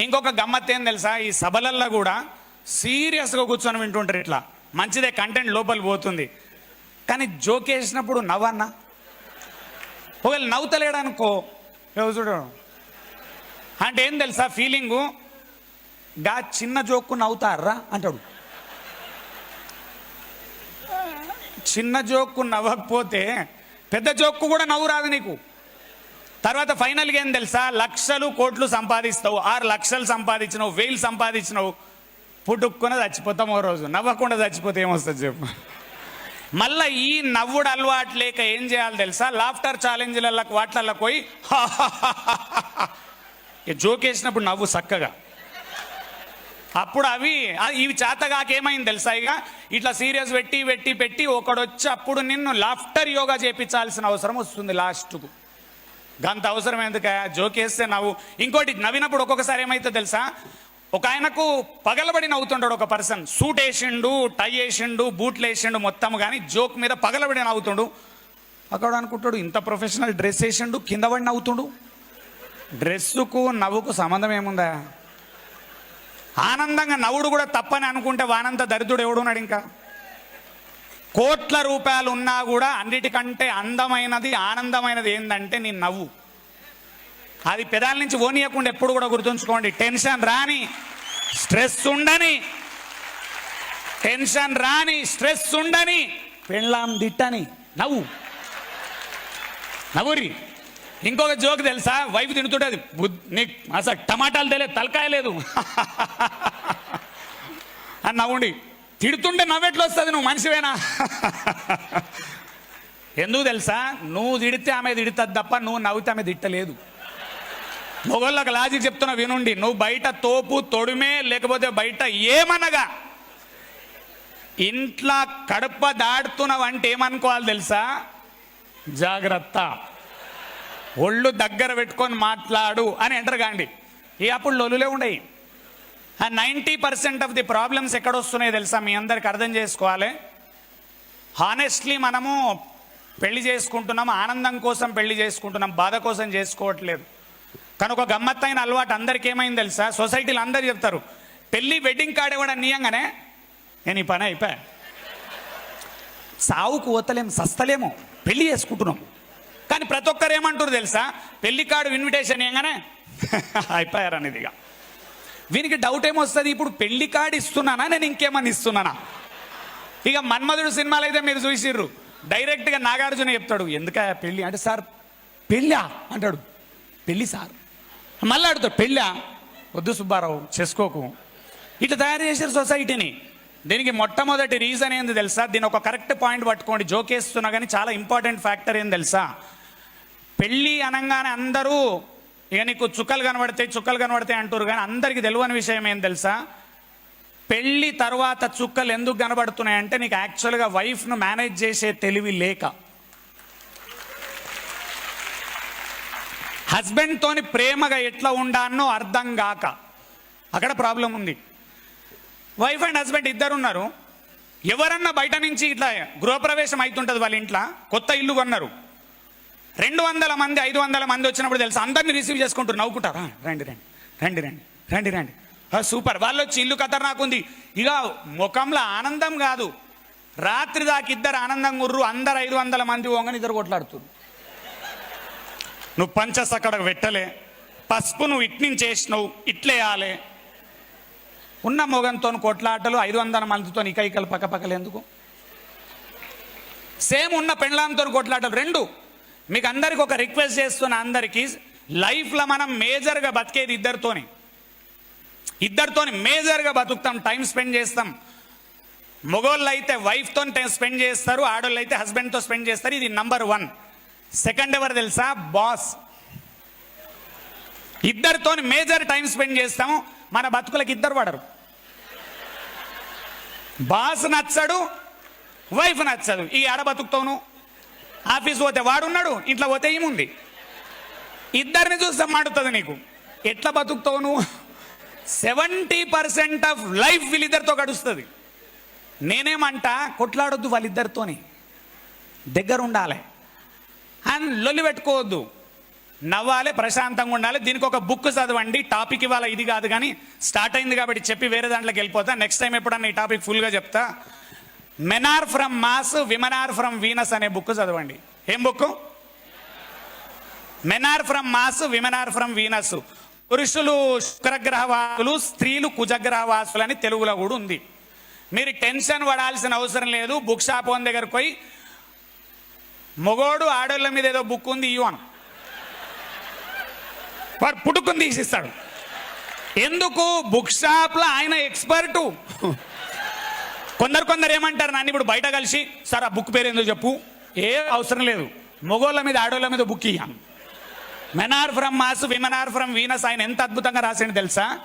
ఇంకొక గమ్మత్ ఏం తెలుసా? ఈ సభలల్లో కూడా సీరియస్గా కూర్చొని వింటుంటారు ఇట్లా. మంచిదే కంటెంట్ లోపల పోతుంది. కానీ జోక్ వేసినప్పుడు నవ్వన్నా? ఒకవేళ నవ్వుతలేడనుకో ఎవరు చూడు. అంటే ఏం తెలుసా ఫీలింగు గా చిన్న జోక్కు నవ్వుతారా? అంటాడు. చిన్న జోక్కు నవ్వకపోతే పెద్ద జోక్కు కూడా నవ్వు రాదు నీకు. తర్వాత ఫైనల్గా ఏం తెలుసా? లక్షలు కోట్లు సంపాదిస్తావు. ఆరు లక్షలు సంపాదించినావు వేలు సంపాదించినావు. పుట్టుక్కున చచ్చిపోతాం ఓ రోజు. నవ్వకుండా చచ్చిపోతే ఏమొస్తుంది చెప్పు. మళ్ళా ఈ నవ్వుడు అలవాటు లేక ఏం చేయాలి తెలుసా? లాఫ్టర్ ఛాలెంజ్లకు వాట్లల్లో పోయి ఇక జోక్ వేసినప్పుడు నవ్వు చక్కగా. అప్పుడు అవి ఇవి చేతగాకేమైంది తెలుసా ఇక? ఇట్లా సీరియస్ పెట్టి పెట్టి పెట్టి ఒకడొచ్చి అప్పుడు నిన్ను లాఫ్టర్ యోగా చేపించాల్సిన అవసరం వస్తుంది లాస్ట్కు. గంత అవసరం ఎందుక? జోకేస్తే నవ్వు. ఇంకోటి నవ్వినప్పుడు ఒక్కొక్కసారి ఏమైతే తెలుసా? ఒక ఆయనకు పగలబడి నవ్వుతుంటాడు ఒక పర్సన్. సూట్ వేసిండు టై వేసిండు బూట్లు వేసిండు మొత్తం కానీ జోక్ మీద పగలబడి నవ్వుతుండు. అక్కడ అనుకుంటాడు ఇంత ప్రొఫెషనల్ డ్రెస్ వేసిండు కింద పడి నవ్వుతుండు. డ్రెస్సుకు నవ్వుకు సంబంధం ఏముందా? ఆనందంగా నవ్వుడు కూడా తప్పని అనుకుంటే వానంత దరిద్రుడు ఎవడున్నాడు ఇంకా? కోట్ల రూపాయలు ఉన్నా కూడా అన్నిటికంటే అందమైనది ఆనందమైనది ఏంటంటే నీ నవ్వు. అది పెదాల నుంచి ఓనియకుండా ఎప్పుడు కూడా గుర్తుంచుకోండి. టెన్షన్ రాని స్ట్రెస్ ఉండని టెన్షన్ రాని స్ట్రెస్ ఉండని పెళ్ళాం దిట్టని నవ్వు. నవ్వురి ఇంకొక జోక్ తెలుసా? వైఫ్ తింటుంటే అది నీకు అసలు టమాటాలు తెలియదు తలకాయ లేదు. అని నవ్వుండి. తిడుతుంటే నవ్వెట్లు వస్తుంది? నువ్వు మనిషివేనా? ఎందుకు తెలుసా? నువ్వు తిడితే ఆమె తిడుతుంది తప్ప నువ్వు నవ్వితే ఆమె తిట్టలేదు. మొగళ్ళకు లాజిక్ చెప్తున్నా వినుండి. నువ్వు బయట తోపు తొడిమే లేకపోతే బయట ఏమనగా? ఇంట్లో కడప దాడుతున్నావు అంటే ఏమనుకోవాలి తెలుసా? జాగ్రత్త. ఒళ్ళు దగ్గర పెట్టుకొని మాట్లాడు అని ఎంటర్ కాండి ఈ అప్పుడు లొలులే ఉండయి. ఆ ninety percent of the problems ఎక్కడ వస్తున్నాయో తెలుసా? మీ అందరికి అర్థం చేసుకోవాలి. హానెస్ట్లీ మనము పెళ్ళి చేసుకుంటున్నాం ఆనందం కోసం పెళ్ళి చేసుకుంటున్నాం బాధ కోసం చేసుకోవట్లేదు. కానీ ఒక గమ్మత్తైన అలవాటు అందరికి ఏమైంది తెలుసా? సొసైటీలో అందరు చెప్తారు పెళ్ళి వెడ్డింగ్ కార్డ్ ఇవ్వడం నీయంగానే. నేను ఈ పని అయిపోయా. సావుకు ఓతలేము సస్తలేమో పెళ్ళి చేసుకుంటున్నాం. కానీ ప్రతి ఒక్కరు ఏమంటారు తెలుసా? పెళ్ళి కార్డు ఇన్విటేషన్ ఇవ్వగానే అయిపోయారు అనేది ఇక. వీనికి డౌట్ ఏమొస్తుంది? ఇప్పుడు పెళ్ళి కార్డు ఇస్తున్నానా? నేను ఇంకేమని ఇస్తున్నానా? ఇక మన్మధుడు సినిమాలు అయితే మీరు చూసిర్రు. డైరెక్ట్గా నాగార్జున చెప్తాడు ఎందుక పెళ్ళి అంటే సార్ పెళ్ళా? అంటాడు. పెళ్ళి సార్ మళ్ళీ అడుగుతాడు పెళ్ళా? వద్దు సుబ్బారావు చేసుకోకు. ఇట్లా తయారు చేశారు సొసైటీని. దీనికి మొట్టమొదటి రీజన్ ఏంది తెలుసా? దీని ఒక కరెక్ట్ పాయింట్ పట్టుకోండి. జోకేస్తున్నా కానీ చాలా ఇంపార్టెంట్ ఫ్యాక్టర్ ఏం తెలుసా? పెళ్ళి అనగానే అందరూ ఇక నీకు చుక్కలు కనబడతాయి చుక్కలు కనబడతాయి అంటారు కానీ అందరికీ తెలియని విషయం ఏం తెలుసా? పెళ్ళి తర్వాత చుక్కలు ఎందుకు కనబడుతున్నాయి అంటే నీకు యాక్చువల్గా వైఫ్ను మేనేజ్ చేసే తెలివి లేక. హస్బెండ్తోని ప్రేమగా ఎట్లా ఉండానో అర్థం కాక అక్కడ ప్రాబ్లం ఉంది. వైఫ్ అండ్ హస్బెండ్ ఇద్దరు ఉన్నారు ఎవరన్నా బయట నుంచి ఇట్లా గృహప్రవేశం అవుతుంటుంది వాళ్ళ ఇంట్లో కొత్త ఇల్లు కొన్నారు. రెండు వందల మంది ఐదు వందల మంది వచ్చినప్పుడు తెలుసు అందరిని రిసీవ్ చేసుకుంటారు నవ్వుకుంటారు రండి రండి రండి రండి రండి రండి. సూపర్. వాళ్ళు వచ్చి ఇల్లు ఖతర్నాక్ ఉంది ఇక ముఖంలో ఆనందం కాదు. రాత్రి దాకా ఇద్దరు ఆనందం గుర్రు అందరు ఐదు వందల మంది వంగని ఇద్దరు కొట్లాడుతున్నారు నువ్వు పంచస్ అక్కడ పెట్టలే పసుపు నువ్వు ఇట్నుంచి చేసినవు ఇట్లేయాలి ఉన్న మొగంతో కొట్లాటలు ఐదు వందల మందితో ఇకైకలు పక్కపక్కలు ఎందుకు సేమ్ ఉన్న పెండ్లాంతో కొట్లాటలు రెండు. మీకు అందరికి ఒక రిక్వెస్ట్ చేస్తున్న అందరికీ లైఫ్లో మనం మేజర్గా బతికేది ఇద్దరితోని. ఇద్దరితోని మేజర్గా బతుకుతాం టైం స్పెండ్ చేస్తాం. మొగోళ్ళు అయితే వైఫ్తో స్పెండ్ చేస్తారు ఆడోళ్ళు అయితే హస్బెండ్తో స్పెండ్ చేస్తారు ఇది నంబర్ వన్ సెకండ్ ఎవరు తెలుసా? బాస్. ఇద్దరితోని మేజర్ టైం స్పెండ్ చేస్తాము మన బతుకులకు ఇద్దరు పడరు. బాస్ నచ్చడు వైఫ్ నచ్చదు. ఈ ఆడ ఆఫీస్ పోతే వాడున్నాడు ఇంట్లో పోతే ఏముంది? ఇద్దరిని చూస్తే మాడుతుంది నీకు. ఎట్లా బతుకుతావు సెవెంటీ పర్సెంట్ ఆఫ్ లైఫ్ వీళ్ళిద్దరితో గడుస్తుంది. నేనేమంటా కొట్లాడొద్దు వాళ్ళిద్దరితోని. దగ్గర ఉండాలి అండ్ లొల్లి పెట్టుకోవద్దు. నవ్వాలి ప్రశాంతంగా ఉండాలి. దీనికి ఒక బుక్ చదవండి. టాపిక్ ఇవాళ ఇది కాదు కానీ స్టార్ట్ అయింది కాబట్టి చెప్పి వేరే దాంట్లోకి వెళ్ళిపోతా. నెక్స్ట్ టైం ఎప్పుడన్నా ఈ టాపిక్ ఫుల్గా చెప్తా. Men are from Mars women are from Venus అనే బుక్ చదవండి. ఏం book men are from Mars women are from Venus పురుషులు శుక్రగ్రహవాసులు స్త్రీలు కుజగ్రహవాసులు అని తెలుగులో కూడా ఉంది. మీరు టెన్షన్ పడాల్సిన అవసరం లేదు. బుక్ షాప్ వన్ దగ్గరకు పోయి మొగోడు ఆడోళ్ళ మీద ఏదో బుక్ ఉంది ఇవ్వు అను. వాడు పుట్టుకుని తీసిస్తాడు. ఎందుకు? బుక్ షాప్లో ఆయన ఎక్స్పర్టు. కొందరు కొందరు ఏమంటారు నన్ను ఇప్పుడు బయట కలిసి సార్ ఆ బుక్ పేరు ఎందుకు చెప్పు. ఏ అవసరం లేదు. మొగోళ్ళ మీద ఆడోళ్ళ మీద book ఇయ్యాను. Men are from Mars women are from Venus ఆయన ఎంత అద్భుతంగా రాసిండు తెలుసా?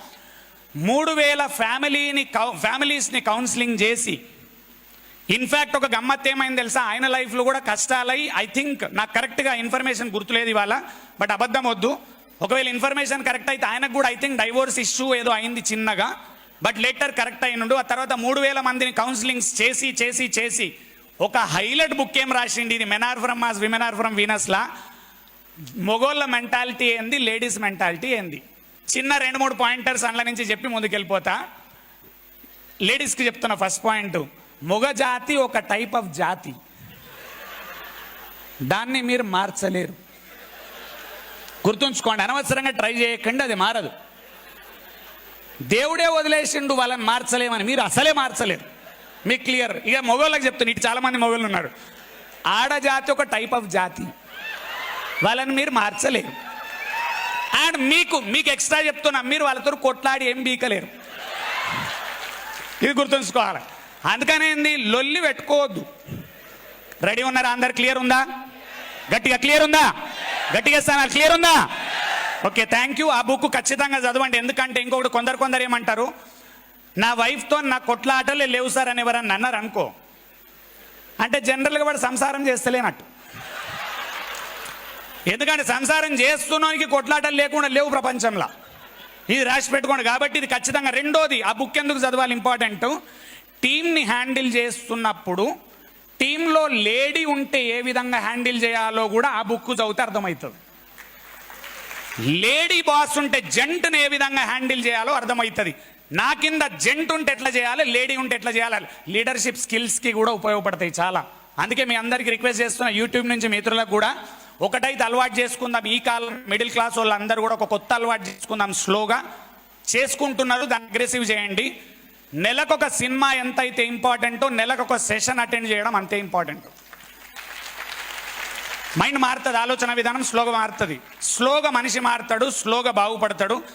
మూడు వేల ఫ్యామిలీని కౌ ఫ్యామిలీస్ని కౌన్సిలింగ్ చేసి ఇన్ఫ్యాక్ట్ ఒక గమ్మత్ ఏమైంది తెలుసా? ఆయన లైఫ్లో కూడా కష్టాలై ఐ థింక్ నాకు కరెక్ట్గా ఇన్ఫర్మేషన్ గుర్తులేదు ఇవాళ బట్ అబద్ధం వద్దు. ఒకవేళ ఇన్ఫర్మేషన్ కరెక్ట్ అయితే ఆయనకు కూడా ఐ థింక్ డైవోర్స్ ఇష్యూ ఏదో అయింది చిన్నగా బట్ లెటర్ కరెక్ట్ అయినుండు. ఆ తర్వాత మూడు వేల మందిని కౌన్సిలింగ్స్ చేసి చేసి చేసి ఒక హైలైట్ బుక్ ఏం రాసిండి? ఇది men are from Mars are from వీనస్లా మొగోళ్ళ మెంటాలిటీ ఏంది? లేడీస్ మెంటాలిటీ ఏంది? చిన్న రెండు మూడు పాయింటర్స్ అందులో నుంచి చెప్పి ముందుకెళ్ళిపోతా. లేడీస్కి చెప్తున్న ఫస్ట్ పాయింట్ మొగ జాతి ఒక టైప్ ఆఫ్ జాతి. దాన్ని మీరు మార్చలేరు. గుర్తుంచుకోండి అనవసరంగా ట్రై చేయకండి అది మారదు. దేవుడే వదిలేసిండు వాళ్ళని మార్చలేమని మీరు అసలే మార్చలేరు. మీకు క్లియర్ ఇక మొగోళ్ళకి చెప్తున్నా ఇటు చాలా మంది మొగోళ్ళు ఉన్నారు. ఆడజాతి ఒక టైప్ ఆఫ్ జాతి. వాళ్ళని మీరు మార్చలేరు. అండ్ మీకు మీకు ఎక్స్ట్రా చెప్తున్నా మీరు వాళ్ళతో కొట్లాడి ఏం బీకలేరు. ఇది గుర్తుంచుకోవాలి. అందుకనేది లొల్లి పెట్టుకోవద్దు. రెడీ ఉన్నారా అందరు? క్లియర్ ఉందా? గట్టిగా క్లియర్ ఉందా? గట్టిగా ఇస్తాను క్లియర్ ఉందా? ఓకే థ్యాంక్ యూ ఆ బుక్ ఖచ్చితంగా చదవండి. ఎందుకంటే ఇంకొకటి కొందరు కొందరు ఏమంటారు? నా వైఫ్తో నా కొట్లాటలే లేవు సార్ అని ఎవరన్నా అన్నారు అనుకో. అంటే జనరల్గా వాడు సంసారం చేస్తలేనట్టు. ఎందుకంటే సంసారం చేస్తున్నానికి కొట్లాటలు లేకుండా లేవు ప్రపంచంలో. ఇది రాసి పెట్టుకోండి. కాబట్టి ఇది ఖచ్చితంగా రెండోది. ఆ బుక్ ఎందుకు చదవాలి? ఇంపార్టెంట్ టీంని హ్యాండిల్ చేస్తున్నప్పుడు టీంలో లేడీ ఉంటే ఏ విధంగా హ్యాండిల్ చేయాలో కూడా ఆ బుక్ చదివితే అర్థమవుతుంది. లేడీ బాస్ ఉంటే జంట్ని ఏ విధంగా హ్యాండిల్ చేయాలో అర్థమవుతుంది. నా కింద జంట్ ఉంటే ఎట్లా చేయాలి లేడీ ఉంటే ఎట్లా చేయాలి? లీడర్షిప్ స్కిల్స్కి కూడా ఉపయోగపడతాయి చాలా. అందుకే మీ అందరికీ రిక్వెస్ట్ చేస్తున్న యూట్యూబ్ నుంచి మిత్రులకు కూడా ఒకటైతే అలవాటు చేసుకుందాం. ఈ కాలం మిడిల్ క్లాస్ వాళ్ళందరూ కూడా ఒక కొత్త అలవాటు చేసుకుందాం స్లోగా. చేసుకుంటున్నారు దాన్ని అగ్రెసివ్ చేయండి. నెలకొక సినిమా ఎంత అయితే ఇంపార్టెంటో నెలకొక సెషన్ అటెండ్ చేయడం అంతే ఇంపార్టెంట్. మైండ్ మారుతుంది ఆలోచన విధానం స్లోగా మారుతుంది. స్లోగా మనిషి మారుతాడు స్లోగా బాగుపడతాడు.